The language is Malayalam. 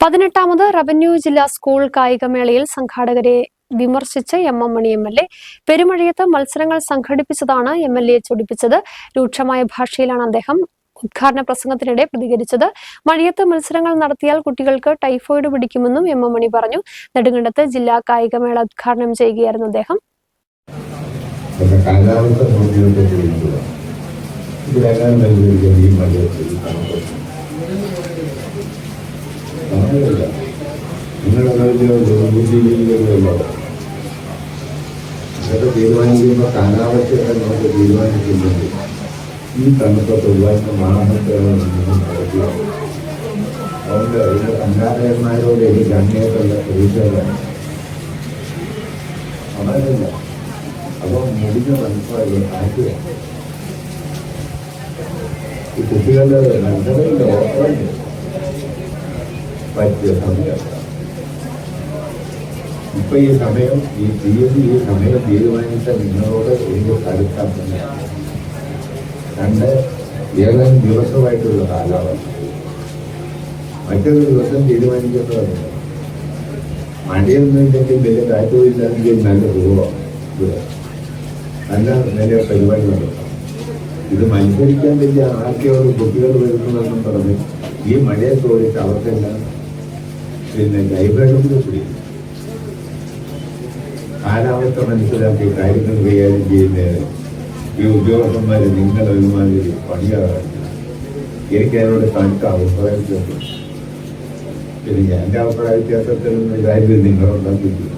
പതിനെട്ടാമത് റവന്യൂ ജില്ലാ സ്കൂൾ കായികമേളയിൽ സംഘാടകരെ വിമർശിച്ച് M M Mani M L A പെരുമഴയത്ത് മത്സരങ്ങൾ സംഘടിപ്പിച്ചതാണ് എം എൽ എ ചൊടിപ്പിച്ചത്. രൂക്ഷമായ ഭാഷയിലാണ് അദ്ദേഹം ഉദ്ഘാടന പ്രസംഗത്തിനിടെ പ്രതികരിച്ചത്. മഴയത്ത് മത്സരങ്ങൾ നടത്തിയാൽ കുട്ടികൾക്ക് ടൈഫോയിഡ് പിടിക്കുമെന്നും എം എം മണി പറഞ്ഞു. നെടുങ്കണ്ടത്ത് ജില്ലാ കായികമേള ഉദ്ഘാടനം ചെയ്യുകയായിരുന്നു അദ്ദേഹം. ഇതിലെല്ലാം നൽകിയിരിക്കുന്ന ഈ മണ്ഡലത്തിൽ കണക്കില്ല നിങ്ങളുടെ ബുദ്ധിയിലുള്ളൂ ഇതൊക്കെ തീരുമാനിക്കുമ്പോൾ കാലാവസ്ഥയൊക്കെ നമുക്ക് തീരുമാനിക്കുന്നുണ്ട്. ഈ തണുത്ത മാനത്തേടെ നിന്നും നടക്കുക അതുകൊണ്ട് ഇതിന്റെ സംഘാടകന്മാരോട് എനിക്ക് അങ്ങേക്കുള്ള പ്രതീക്ഷകളാണ് അതല്ല. അപ്പോൾ മുടിഞ്ഞ മനസ്സിലായി ആക്കുക. ഈ കുട്ടികളുടെ നല്ലതല്ല ഓർമ്മയുണ്ട് പറ്റിയ സമയം ഇപ്പൊ ഈ ഈ തീയതി ഈ സമയം തീരുമാനിച്ച നിങ്ങളോട് എനിക്ക് കരുത്താൻ തന്നെയാണ് രണ്ട് ഏതാനും ദിവസമായിട്ടുള്ള കാലാവസ്ഥ മറ്റൊരു ദിവസം തീരുമാനിക്കേണ്ടതാണ് മഴയൊന്നും ഇല്ലെങ്കിൽ വലിയ കാറ്റുമില്ലെങ്കിൽ നല്ല സുഖമാണ് ഇവിടെ നല്ല നില പരിപാടി നടത്താം ഇത് മത്സരിക്കാൻ വലിയ ആർക്കെയോട് കുട്ടികൾ വരുന്നതെന്നും പറഞ്ഞ് ഈ മഴയെ തോന്നിയിട്ട് അവർക്കെല്ലാം പിന്നെ ലൈബ്രറി കൂടി കാലാവസ്ഥ മനസ്സിലാക്കി കാര്യങ്ങൾ കൈകാര്യം ചെയ്യുന്നത് ഈ ഉദ്യോഗസ്ഥന്മാർ നിങ്ങൾ ഒരുമാതിരി പണിയാറില്ല എനിക്ക് അതിനോട് കണക്ക് അഭിപ്രായം വ്യത്യാസം പിന്നെ എന്റെ അഭിപ്രായ വ്യത്യാസത്തിൽ നിന്ന് കാര്യം നിങ്ങളുണ്ടാക്കിയിട്ടില്ല.